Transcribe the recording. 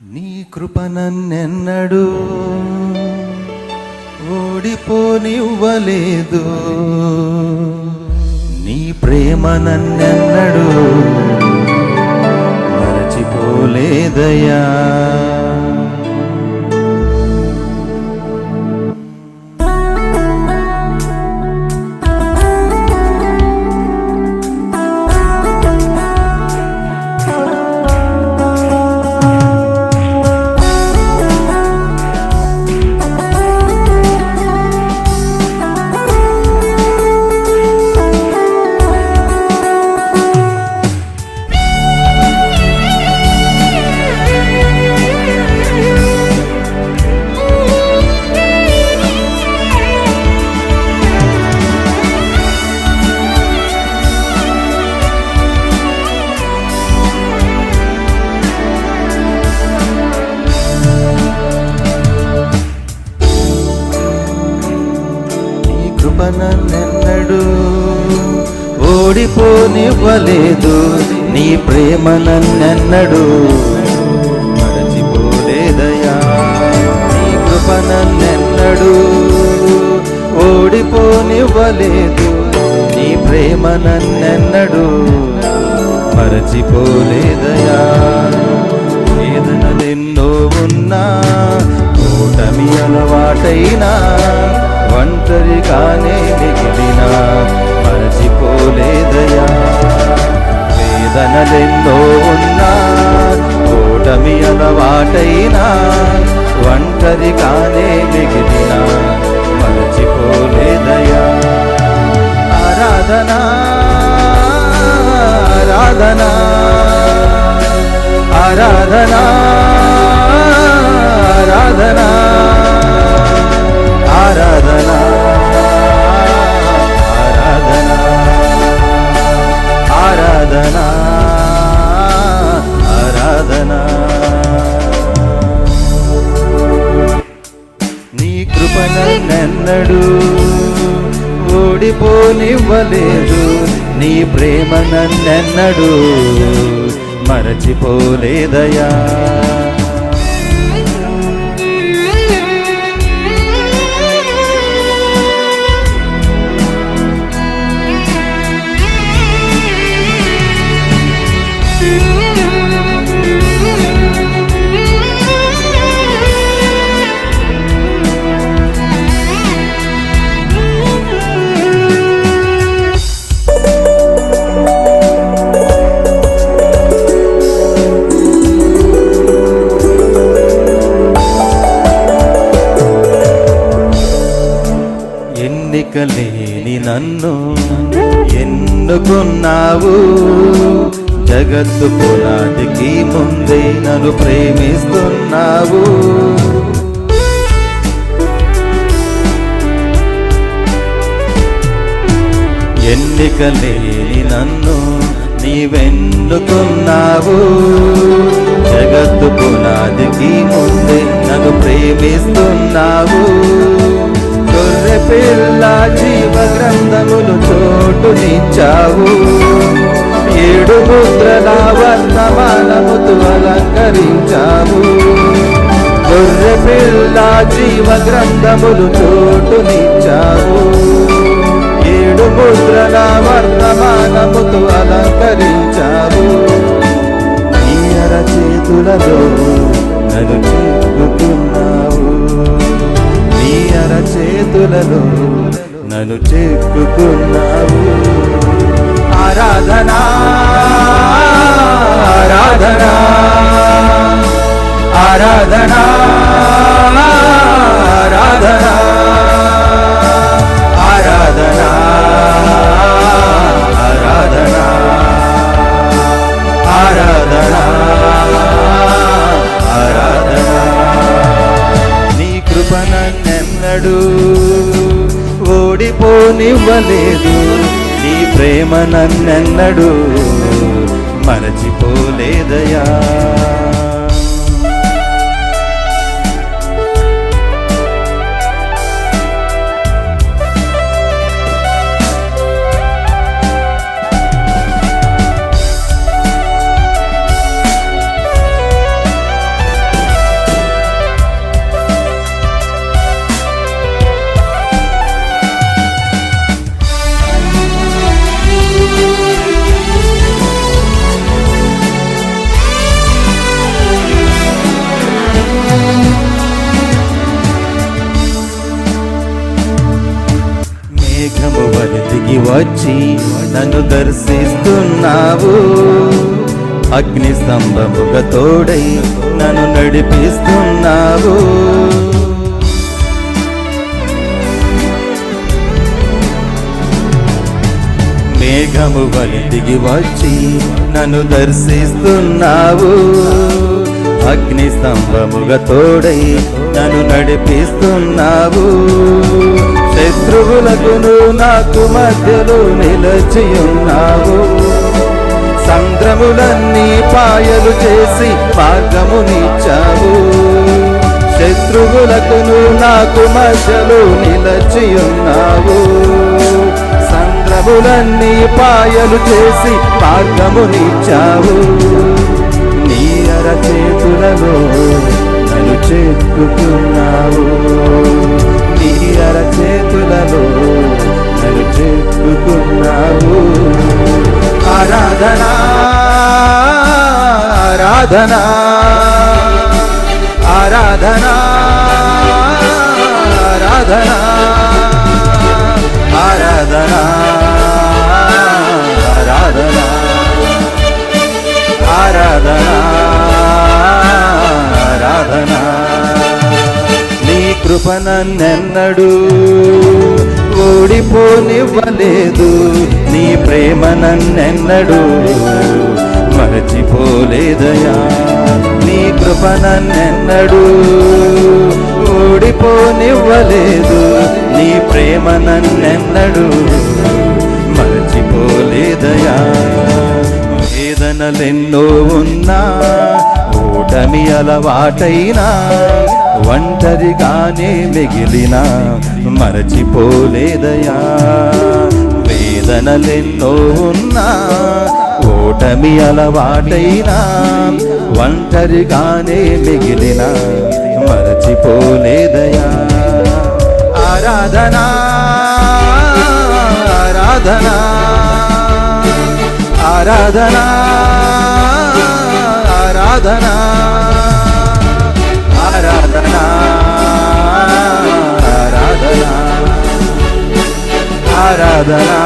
నీ కృప నన్నెన్నడు ఓడిపోనివ్వలేదు. నీ ప్రేమ నన్నెన్నడు మరచిపోలేదయా కృపన నిన్నడు ఓడిపోనివ్వలేదు నీ ప్రేమ నన్నెన్నడు మరచిపోలేదయా నీ కృప నన్నెన్నడు ఓడిపోనివ్వలేదు నీ ప్రేమ నన్నెన్నడు మరచిపోలేదయా? వేదనలెన్నో ఉన్నా కూటమి అలవాటైనా ఒంటరిగానే మిగిలిన మరచిపోలేదయా వేదనలెన్నో ఉన్నా కూటమి అలవాటైనా ఒంటరిగానే మిగిలిన మరచిపోలేదయా ఆరాధనా ఆరాధనా ఆరాధనా ఆరాధనా. ఓడిపోనివ్వలేదు. నీ ప్రేమ నన్నెన్నడు మరచిపోలేదయా ఎన్నిక లేని నన్ను ఎన్నుకున్నావు? జగత్తు పునాదికి ముందే నన్ను ప్రేమిస్తున్నావు. ఎన్నిక లేని నన్ను నీవెన్నుకున్నావు? జగత్తు పునాదికి ముందే నన్ను ప్రేమిస్తున్నావు. పిల్ల జీవ గ్రంథములు చోటునిచ్చావు ఏడు ముద్రల వర్ణమానముతు అలంకరించావు. గొర్రె పిల్ల జీవ గ్రంథములు చోటునిచ్చావు ఏడు ముద్రల వర్ణమానముతు అలంకరించావు. ఈయర చేతులలో నన్ను నీ అర చేతులలో నన్ను చెక్కుకున్నావు. ఆరాధనా ఆరాధనా ఆరాధనా. నివ్వలేదు. నీ ప్రేమ నన్నెన్నడు మరచిపోలేదయా దిగి వచ్చి నన్ను దర్శిస్తున్నావు. అగ్ని స్తంభముగా తోడై నన్ను నడిపిస్తున్నావు. మేఘము వలి దిగి వచ్చి నన్ను దర్శిస్తున్నావు. అగ్ని స్తంభముగా తోడై నన్ను నడిపిస్తున్నావు. శత్రువులకును నాకు మధ్యలో నిలచియున్నావు. సంగ్రములన్నీ పాయలు చేసి మార్గమునిచ్చావు శత్రువులకును నాకు మధ్యలో నిలచియున్నావు. సంగ్రములన్నీ పాయలు చేసి మార్గమునిచ్చావు నీ అరచేతులలో నన్ను చెక్కుతున్నావు నీ అరచేతులలో నన్ను చెక్కుతున్నావు ఆరాధనా ఆరాధనా ఆరాధనా ఆరాధనా. కృప నన్నెన్నడు? ఓడిపోనివ్వలేదు నీ ప్రేమ నన్నెన్నడు? మరచిపోలేదయా నీ కృప నన్నెన్నడు? ఓడిపోనివ్వలేదు నీ ప్రేమ నన్నెన్నడు? మరచిపోలేదయా వేదనలెన్నో ఉన్నా ఓటమి అలవాటైనా ఒంటరిగానే మిగిలిన మరచిపోలేదయా. వేదనలెన్నో ఉన్నా ఓటమి అలవాటైనా ఒంటరిగానే మిగిలిన మరచిపోలేదయా. ఆరాధనా ఆరాధనా ఆరాధనా ఆరాధనా ఆరాధనా. dará